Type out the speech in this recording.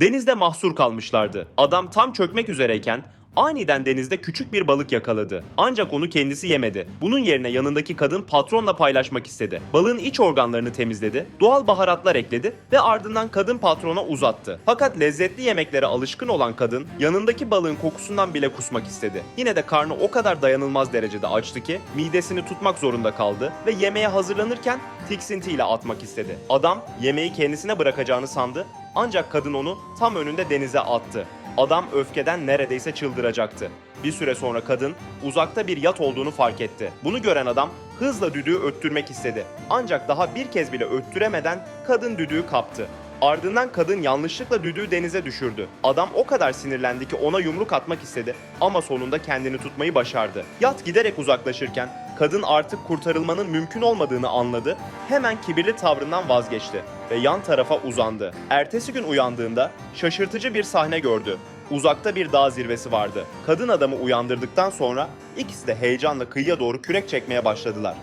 Denizde mahsur kalmışlardı. Adam tam çökmek üzereyken aniden denizde küçük bir balık yakaladı. Ancak onu kendisi yemedi. Bunun yerine yanındaki kadın patronla paylaşmak istedi. Balığın iç organlarını temizledi, doğal baharatlar ekledi ve ardından kadın patrona uzattı. Fakat lezzetli yemeklere alışkın olan kadın yanındaki balığın kokusundan bile kusmak istedi. Yine de karnı o kadar dayanılmaz derecede açtı ki midesini tutmak zorunda kaldı ve yemeğe hazırlanırken tiksintiyle atmak istedi. Adam yemeği kendisine bırakacağını sandı ancak kadın onu tam önünde denize attı. Adam öfkeden neredeyse çıldıracaktı. Bir süre sonra kadın uzakta bir yat olduğunu fark etti. Bunu gören adam hızla düdüğü öttürmek istedi. Ancak daha bir kez bile öttüremeden kadın düdüğü kaptı. Ardından kadın yanlışlıkla düdüğü denize düşürdü. Adam o kadar sinirlendi ki ona yumruk atmak istedi ama sonunda kendini tutmayı başardı. Yat giderek uzaklaşırken kadın artık kurtarılmanın mümkün olmadığını anladı. Hemen kibirli tavrından vazgeçti ve yan tarafa uzandı. Ertesi gün uyandığında şaşırtıcı bir sahne gördü. Uzakta bir dağ zirvesi vardı. Kadın adamı uyandırdıktan sonra ikisi de heyecanla kıyıya doğru kürek çekmeye başladılar.